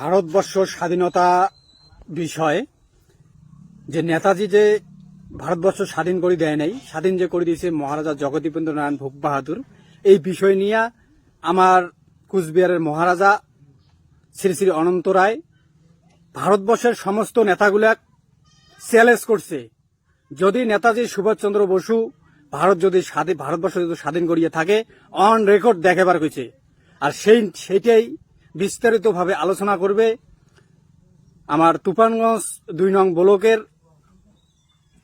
ভারতবর্ষ স্বাধীনতা বিষয় যে নেতাজি যে ভারতবর্ষ স্বাধীন করে দেয় নাই, স্বাধীন যে করে দিয়েছে মহারাজা জগদীপেন্দ্র নারায়ণ ভোগ বাহাদুর, এই বিষয় নিয়ে আমার কুচবিহারের মহারাজা শ্রী শ্রী অনন্ত রায় ভারতবর্ষের সমস্ত নেতাগুলা চ্যালেঞ্জ করছে। যদি নেতাজি সুভাষচন্দ্র বসু ভারত যদি স্বাধীন ভারতবর্ষ যদি স্বাধীন করিয়ে থাকে অন রেকর্ড দেখাবার হয়েছে আর সেই সেইটাই বিস্তারিতভাবে আলোচনা করবে আমার তুফানগঞ্জ দুই নং ব্লকের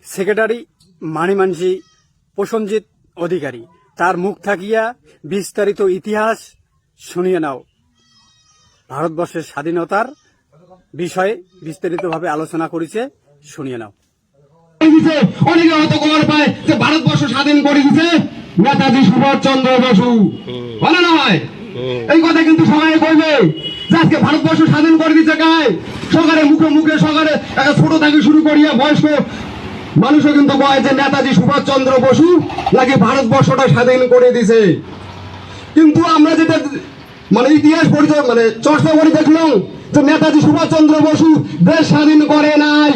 সেক্রেটারি মানিমানসি প্রসঞ্জিৎ অধিকারী। তার মুখ থাকিয়া বিস্তারিত ইতিহাস শুনিয়ে নাও। ভারতবর্ষের স্বাধীনতার বিষয়ে বিস্তারিতভাবে আলোচনা করেছে শুনিয়ে নাও। অনেকে হয়তো খবর পায় যে ভারতবর্ষ স্বাধীন করে দিছে নেতাজি সুভাষ চন্দ্র বসু বলে না হয়? এই কথা কিন্তু সবাই কইবে যে আজকে ভারতবর্ষ স্বাধীন করে দিছে গায়ে সকালে মুখে মুখে সকালে একটা ছোট থেকে শুরু করিয়া বয়স্ক মানুষও কিন্তু কয় যে নেতাজি সুভাষ চন্দ্র বসু নাকি ভারতবর্ষটা স্বাধীন করে দিছে। কিন্তু আমরা যেটা মানে ইতিহাস পরিচয় মানে চর্চা করে দেখলাম যে নেতাজি সুভাষ চন্দ্র বসু দেশ স্বাধীন করে নাই।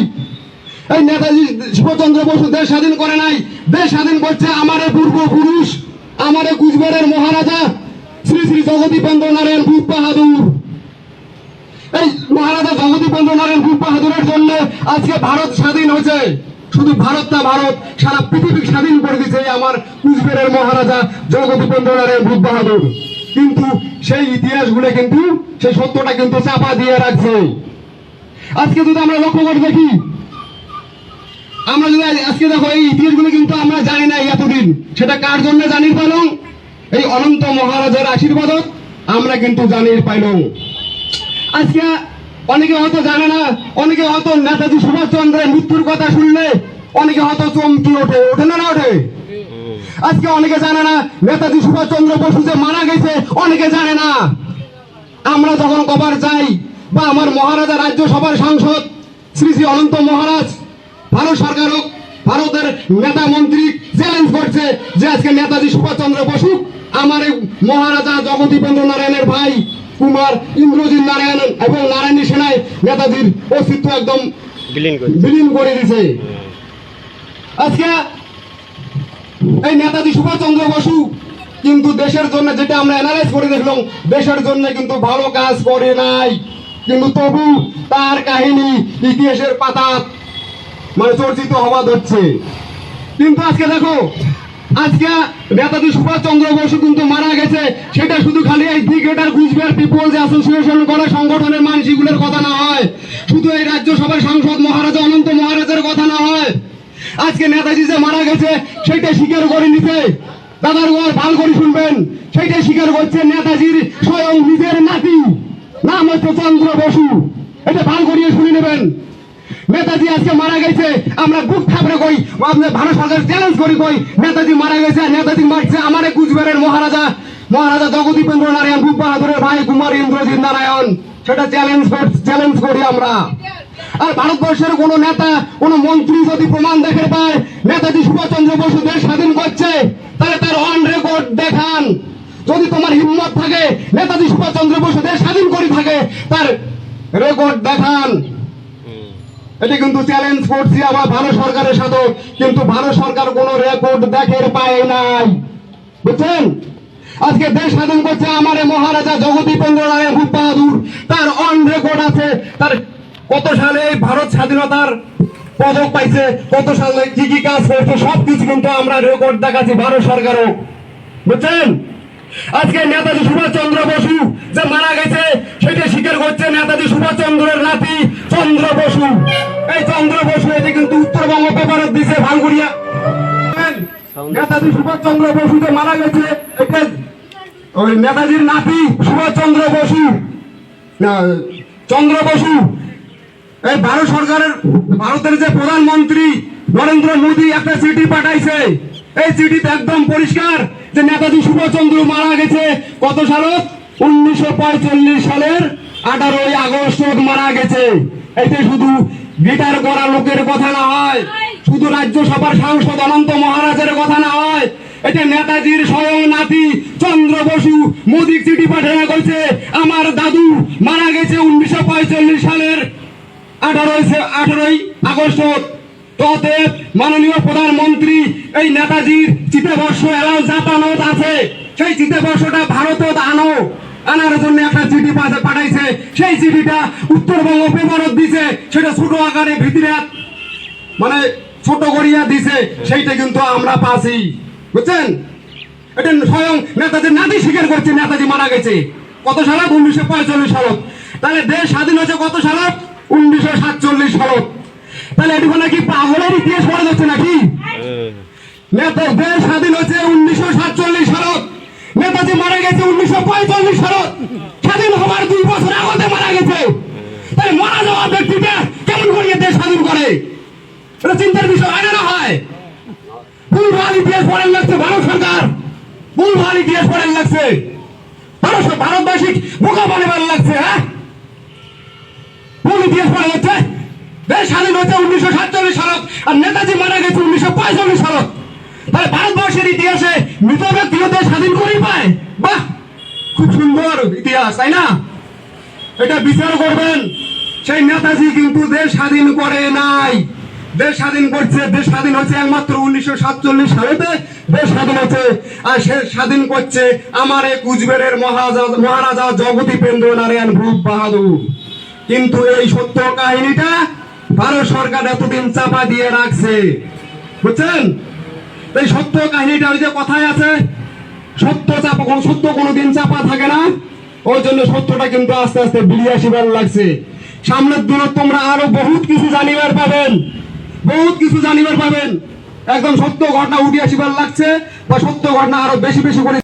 এই নেতাজি সুভাষচন্দ্র বসু দেশ স্বাধীন করে নাই। দেশ স্বাধীন করছে আমারে পূর্বপুরুষ, আমারে কুচবিহারের মহারাজা শ্রী শ্রী জগদীপেন্দ্র নারায়ণ ভূপ বাহাদুর। এই মহারাজা জগদীপেন্দ্র নারায়ণ ভূপ বাহাদুরের জন্য আজকে ভারত স্বাধীন হয়েছে। শুধু ভারত না, ভারত সারা পৃথিবী স্বাধীন করে দিয়েছে আমার কুচবিহারের মহারাজা জগদীপেন্দ্র নারায়ণ ভূপ বাহাদুর। কিন্তু সেই ইতিহাসগুলো কিন্তু, সেই সত্যটা কিন্তু চাপা দিয়ে রাখছে। আজকে যদি আমরা লক্ষ্য করে দেখি, আমরা যদি আজকে দেখো, এই ইতিহাসগুলো কিন্তু আমরা জানি না এতদিন। সেটা কার জন্য জানি পাইলাম এই অনন্ত মহারাজের আশীর্বাদ আমরা কিন্তু জানির পাইলাম। আজকে অনেকে হয়তো জানে না, অনেকে হয়তো নেতাজি সুভাষচন্দ্রের মৃত্যুর কথা শুনলে অনেকে হয়তো চমকি ওঠে ওঠে না না ওঠে? আজকে অনেকে জানে না, নেতাজি সুভাষচন্দ্র বসু যে মারা গেছে, অনেকে জানে না। আমরা যখন কবার যাই বা আমার মহারাজা রাজ্যসভার সাংসদ শ্রী শ্রী অনন্ত মহারাজ, ভারত সরকার হোক, ভারতের নেতা মন্ত্রী চ্যালেঞ্জ করছে যে আজকে নেতাজি সুভাষচন্দ্র বসু আমার মহারাজা জগদীপেন্দ্র নারায়ণের ভাই কুমার ইন্দ্রজিৎ নারায়ণ এবং নারায়ণী সেনায় নেতাজির অস্তিত্ব একদম বিলীন করে বিলীন করে দিছে আজকে এই নেতাজি সুভাষচন্দ্র বসু কিন্তু দেশের জন্য যেটা আমরা অ্যানালাইজ করে দেখলাম দেশের জন্য কিন্তু ভালো কাজ করে নাই। কিন্তু তবু তার কাহিনী ইতিহাসের পাতা মানে চর্চিত হওয়া ধরছে। কিন্তু আজকে দেখো আজকে নেতাজি সুভাষচন্দ্র বসু কিন্তু মারা গেছে। সেটা শুধু খালি এই ক্রিকেটার কুচবিহার পিপলস অ্যাসোসিয়েশন করা সংগঠনের মানসিকগুলোর কথা না হয়। শুধু এই রাজ্যসভার সাংসদ মহারাজা অনন্ত মহারাজের কথা না হয়। আজকে নেতাজি যে মারা গেছে, সেটা স্বীকার করে নিতে। দাদার ঘর ভালো করে শুনবেন। সেটা স্বীকার করছে নেতাজির স্বয়ং নিজের নাতি। নাম হচ্ছে চন্দ্র বসু। এটা ভালো করিয়ে শুনে নেবেন। নেতাজি আজকে মারা গেছে, আমরা বুক থাপড়ে কই আমাদের ভারত সরকার চ্যালেঞ্জ করি কই, নেতাজি মারা গেছে, নেতাজি মারছে, আমার কুচবিহারের মহারাজা মহারাজা জগদীপেন্দ্র নারায়ণ ভূপ বাহাদুরের ভাই কুমার ইন্দ্রজিৎ নারায়ণ, সেটা চ্যালেঞ্জ চ্যালেঞ্জ করি আমরা। আর ভারতবর্ষের কোন নেতা, কোন মন্ত্রী যদি প্রমাণ দেখে পায়, নেতাজি সুভাষচন্দ্র বসু দেশ স্বাধীন করছে, তাহলে তার অন রেকর্ড দেখান। যদি তোমার হিম্মত থাকে, নেতাজি সুভাষচন্দ্র বসু দেশ স্বাধীন করে থাকে, তার রেকর্ড দেখান। এটি কিন্তু চ্যালেঞ্জ করছি আমার ভারত সরকারের সাথে, কিন্তু ভারত সরকার কোন রেকর্ড দেখে পায় নাই। বুঝছেন? আজকে দেশ স্বাধীন করছে আমার মহারাজা জগদীপেন্দ্র নারায়ণ ভূপ বাহাদুর তার অন রেকর্ড আছে। তার কত সালে ভারত স্বাধীনতার পদক পাইছে, কত সালে কি কি কাজ করছে, সবকিছু কিন্তু আমরা রেকর্ড দেখাচ্ছি ভারত সরকারও। বুঝছেন? আজকে নেতাজি সুভাষচন্দ্র বসু যে মারা গেছে, সেটা স্বীকার করছে নেতাজি সুভাষচন্দ্রের নাতি চন্দ্র বসু। এই চন্দ্র বসু এটি কিন্তু উত্তরবঙ্গ পেপারে দিছে ভাঙ্গুড়িয়া নেতাজি সুভাষচন্দ্র বসু যে মারা গেছে ওই নেতাজির নাতি সুভাষচন্দ্র বসু। চন্দ্র বসু। এই ভারত সরকারের, ভারতের যে প্রধানমন্ত্রী নরেন্দ্র মোদী একটা চিঠি পাঠাইছে। এই চিঠিতে একদম পরিষ্কার যে নেতাজি সুভাষচন্দ্র মারা গেছে কত সালত? উনিশশো সালের আঠারোই আগস্ট মারা গেছে। এতে শুধু গিটার করা লোকের কথা না হয়, শুধু রাজ্যসভার সাংসদ অনন্ত মহারাজের কথা না হয় এটা নেতাজির স্বয়ং নাতি চন্দ্র বসু মোদিক চিঠি পাঠানো করছে আমার দাদু মারা গেছে উনিশশো সালের আঠারোই আঠারোই আগস্ট ততএব মাননীয় প্রধানমন্ত্রী, এই নেতাজির চিতাবর্ষ এলাও জাপানত আছে। সেই চিতাবর্ষটা ভারতত আনো। আনার জন্য একটা চিঠি পাঠাইছে। সেই চিঠিটা উত্তরবঙ্গ পেপারত দিছে। সেটা ছোট আকারে ভিতরে মানে ছোট করিয়া দিছে। সেইটা কিন্তু আমরা পাচ্ছি বুঝছেন? এটা স্বয়ং নেতাজি নাতি স্বীকার করছে নেতাজি মারা গেছে। কত সালত? উনিশশো পঁয়তাল্লিশ সালত। তাহলে দেশ স্বাধীন হয়েছে কত সালত? উনিশশো সাতচল্লিশ সালত। তাহলে এটুকু নাকি পাগলের ইতিহাস পড়ে যাচ্ছে নাকি? নেতা দেশ স্বাধীন হয়েছে উনিশশো সাতচল্লিশ সালত। নেতাজি মারা গেছে উনিশশো পঁয়তাল্লিশ সালত। স্বাধীন হওয়ার দুই বছর আগতে মারা গেছে। তাহলে মারা যাওয়া ব্যক্তিটা কেমন করিয়ে দেশ স্বাধীন করে? এটা চিন্তার বিষয় হয় না হয়। ভুল ভালো ইতিহাস পড়েন লাগছে ভারত সরকার। ভুল ভালো ইতিহাস পড়েন লাগছে। ভারত ভারতবাসী বোকা বানাবার লাগছে হ্যাঁ? ভুল ইতিহাস পড়ে যাচ্ছে দেশ স্বাধীন হচ্ছে উনিশশো সাতচল্লিশ সালত, আর নেতাজি মারা গেছে উনিশশো পঁয়তাল্লিশ সালত তাহলে ভারতবর্ষের ইতিহাসে মৃত ব্যক্তিও দেশ স্বাধীন করেই পায়। বাহ! খুব সুন্দর ইতিহাস, তাই না? এটা বিচার করবেন। সেই নেতাজি কিন্তু দেশ স্বাধীন করে নাই। দেশ স্বাধীন করছে, দেশ স্বাধীন হচ্ছে একমাত্র উনিশশো সাতচল্লিশ সালেতে। দেশ স্বাধীন হচ্ছে, আর সে স্বাধীন করছে আমার এই কুচবিহারের মহারাজা মহারাজা জগদীপেন্দ্র নারায়ণ ভূপ বাহাদুর। কিন্তু এই সত্য কাহিনীটা ভারত সরকার এতদিন চাপা দিয়ে রাখছে। বুঝছেন? এই সত্য কাহিনীটা ওই যে কথায় আছে, সত্য চাপা, কোন সত্য কোনোদিন চাপা থাকে না। ওই জন্য সত্যটা কিন্তু আস্তে আস্তে বেরিয়ে আসিবার লাগছে। সামনের দিনে তোমরা আরও বহুত কিছু জানিবার পাবেন, বহুত কিছু জানিবার পাবেন। একদম সত্য ঘটনা উঠে আসিবার লাগছে, বা সত্য ঘটনা আরও বেশি বেশি করে